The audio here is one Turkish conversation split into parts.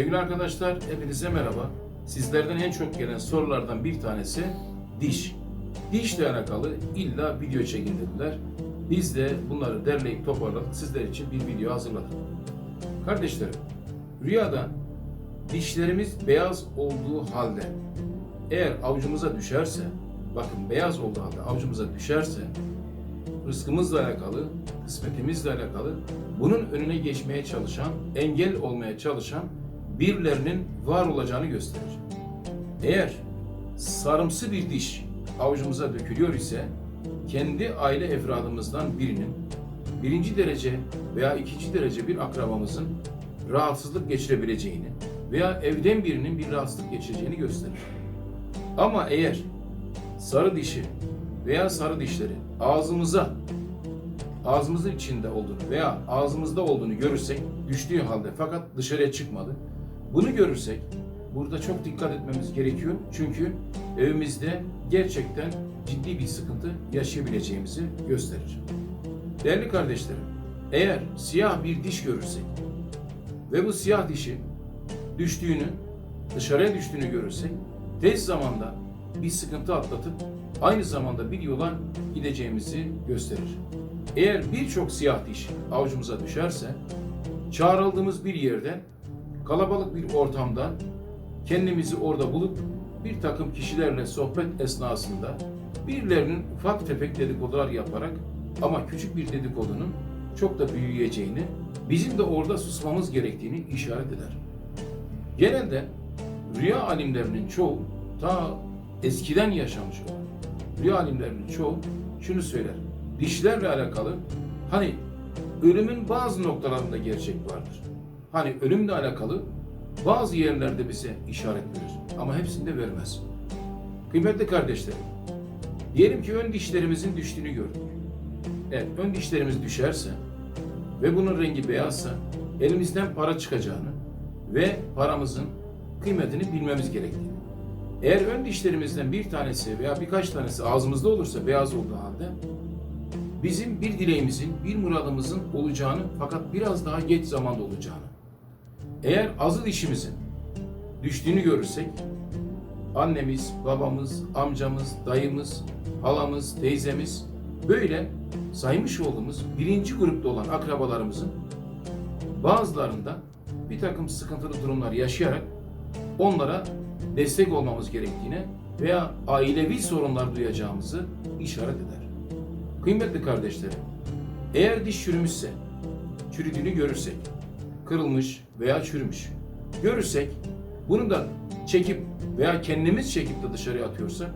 Sevgili arkadaşlar, hepinize merhaba. Sizlerden en çok gelen sorulardan bir tanesi diş. Dişle alakalı illa video çekin dediler. Biz de bunları derleyip toparladık. Sizler için bir video hazırladık. Kardeşlerim, rüyada dişlerimiz beyaz olduğu halde eğer avucumuza düşerse, bakın beyaz olduğu halde avucumuza düşerse rızkımızla alakalı, kısmetimizle alakalı bunun önüne geçmeye çalışan, engel olmaya çalışan birilerinin var olacağını gösterir. Eğer sarımsı bir diş avucumuza dökülüyor ise kendi aile efradımızdan birinin birinci derece veya ikinci derece bir akrabamızın rahatsızlık geçirebileceğini veya evden birinin bir rahatsızlık geçireceğini gösterir. Ama eğer sarı dişi veya sarı dişleri ağzımıza ağzımızın içinde olduğunu veya ağzımızda olduğunu görürsek düştüğü halde fakat dışarıya çıkmadı. Bunu görürsek burada çok dikkat etmemiz gerekiyor. Çünkü evimizde gerçekten ciddi bir sıkıntı yaşayabileceğimizi gösterir. Değerli kardeşlerim, eğer siyah bir diş görürsek ve bu siyah dişi düştüğünü, dışarıya düştüğünü görürsek tez zamanda bir sıkıntı atlatıp aynı zamanda bir yola gideceğimizi gösterir. Eğer birçok siyah diş avucumuza düşerse çağrıldığımız bir yerde kalabalık bir ortamda kendimizi orada bulup bir takım kişilerle sohbet esnasında birilerinin ufak tefek dedikodular yaparak ama küçük bir dedikodunun çok da büyüyeceğini, bizim de orada susmamız gerektiğini işaret eder. Genelde rüya alimlerinin çoğu ta eskiden yaşamış olan rüya alimlerinin çoğu şunu söyler. Dişlerle alakalı hani ölümün bazı noktalarında gerçek vardır. Hani ölümle alakalı bazı yerlerde bize işaret verir ama hepsinde vermez. Kıymetli kardeşlerim, diyelim ki ön dişlerimizin düştüğünü gördük. Evet, ön dişlerimiz düşerse ve bunun rengi beyazsa elimizden para çıkacağını ve paramızın kıymetini bilmemiz gerektiğini. Eğer ön dişlerimizden bir tanesi veya birkaç tanesi ağzımızda olursa beyaz olduğu halde bizim bir dileğimizin, bir muradımızın olacağını fakat biraz daha geç zamanda olacağını. Eğer azı dişimizin düştüğünü görürsek annemiz, babamız, amcamız, dayımız, halamız, teyzemiz böyle saymış olduğumuz birinci grupta olan akrabalarımızın bazılarında bir takım sıkıntılı durumlar yaşayarak onlara destek olmamız gerektiğine veya ailevi sorunlar duyacağımızı işaret eder. Kıymetli kardeşlerim, eğer diş çürümüşse, çürüdüğünü görürsek, kırılmış veya çürümüş görürsek, bunu da çekip veya kendimiz çekip de dışarıya atıyorsak,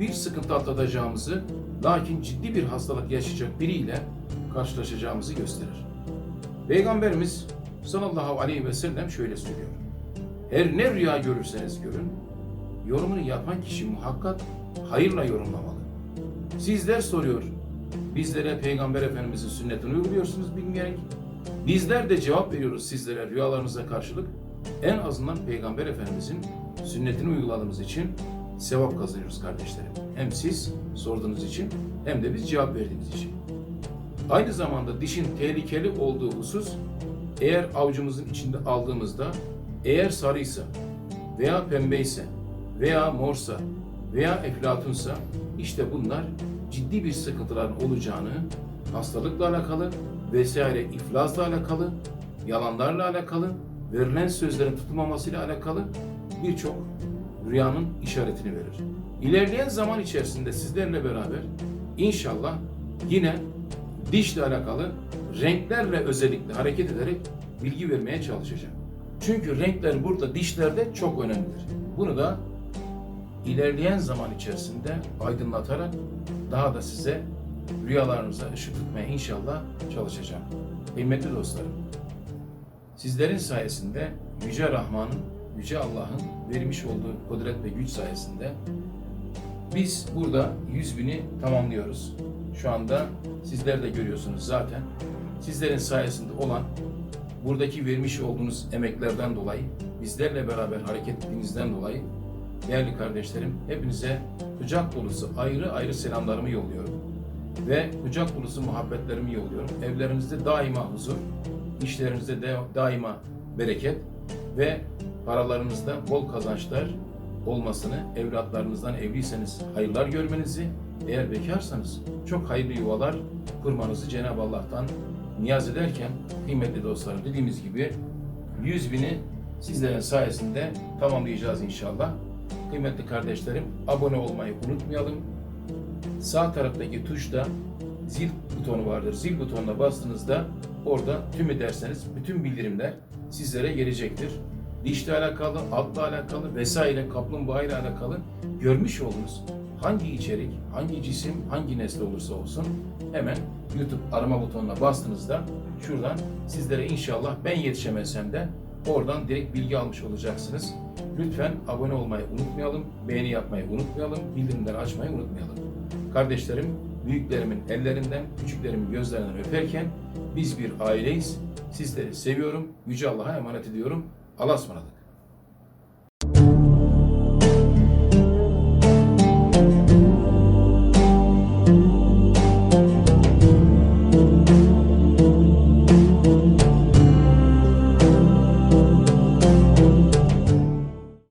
bir sıkıntı atlatacağımızı, lakin ciddi bir hastalık yaşayacak biriyle karşılaşacağımızı gösterir. Peygamberimiz sallallahu aleyhi ve sellem şöyle söylüyor. Her ne rüya görürseniz görün, yorumunu yapan kişi muhakkak hayırla yorumlamalı. Sizler soruyor, bizlere Peygamber Efendimizin sünnetini uyguluyorsunuz bilmeyerek. Bizler de cevap veriyoruz sizlere rüyalarınıza karşılık. En azından Peygamber Efendimizin sünnetini uyguladığımız için sevap kazanıyoruz kardeşlerim. Hem siz sorduğunuz için hem de biz cevap verdiğimiz için. Aynı zamanda dişin tehlikeli olduğu husus eğer avucumuzun içinde aldığımızda eğer sarıysa veya pembeyse veya morsa veya eflatunsa işte bunlar ciddi bir sıkıntıların olacağını hastalıkla alakalı vesaire iflasla alakalı yalanlarla alakalı verilen sözlerin tutulmamasıyla alakalı birçok rüyanın işaretini verir. İlerleyen zaman içerisinde sizlerle beraber inşallah yine dişle alakalı renklerle özellikle hareket ederek bilgi vermeye çalışacağım. Çünkü renkler burada dişlerde çok önemlidir. Bunu da ilerleyen zaman içerisinde aydınlatarak daha da size rüyalarınıza ışık tutmaya inşallah çalışacağım. Kıymetli dostlarım, sizlerin sayesinde Yüce Rahman'ın, Yüce Allah'ın vermiş olduğu kudret ve güç sayesinde biz burada 100 bini tamamlıyoruz. Şu anda sizler de görüyorsunuz zaten. Sizlerin sayesinde olan buradaki vermiş olduğunuz emeklerden dolayı, bizlerle beraber hareket ettiğinizden dolayı değerli kardeşlerim hepinize kucak dolusu ayrı ayrı selamlarımı yolluyorum. Ve kucak dolusu muhabbetlerimi yolluyorum. Evlerinizde daima huzur, işlerinizde de daima bereket, ve paralarınızda bol kazançlar olmasını, evlatlarınızdan evliyseniz hayırlar görmenizi, eğer bekarsanız çok hayırlı yuvalar kurmanızı Cenab-ı Allah'tan niyaz ederken kıymetli dostlarım dediğimiz gibi 100 bini sizlerin sayesinde tamamlayacağız inşallah. Kıymetli kardeşlerim abone olmayı unutmayalım. Sağ taraftaki tuşta zil butonu vardır. Zil butonuna bastığınızda orada tüm ederseniz bütün bildirimler sizlere gelecektir. Dişle alakalı, altla alakalı vesaire kaplumbağa ile alakalı görmüş olduğunuz hangi içerik, hangi cisim, hangi nesne olursa olsun hemen YouTube arama butonuna bastığınızda şuradan sizlere inşallah ben yetişemesem de oradan direkt bilgi almış olacaksınız. Lütfen abone olmayı unutmayalım, beğeni yapmayı unutmayalım, bildirimleri açmayı unutmayalım. Kardeşlerim, büyüklerimin ellerinden, küçüklerimin gözlerinden öperken biz bir aileyiz. Sizleri seviyorum. Yüce Allah'a emanet ediyorum. Allah'a ısmarladık.